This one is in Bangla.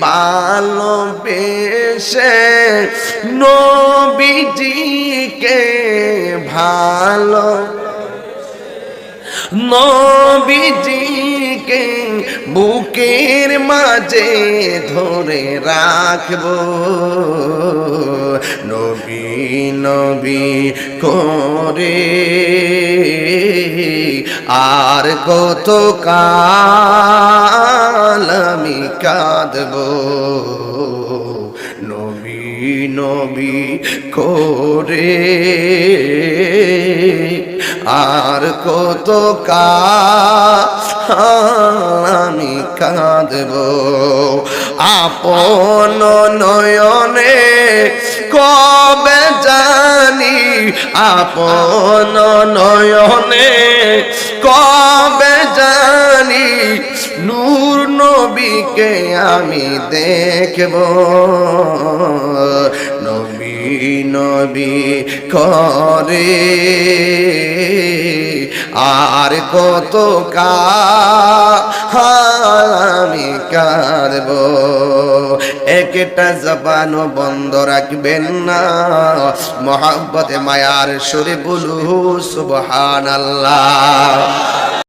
ভালোবেসে নবীজিকে ভালো নবীজিকে বুকের মাঝে ধরে রাখব। নবী নবী করে আর কত কাল আমি কাঁদবো। নবী নবী করে আর কত কাল আমি কাঁদব। আপন নয়নে কবে জানি, আপন নয়নে নবীকে আমি দেখব। নবী নবী করে আর কত আমি কাঁদব। একটা জবানও বন্ধ রাখবেন না। মহাব্বতে মায়ার সুরে বলু সুবহান আল্লাহ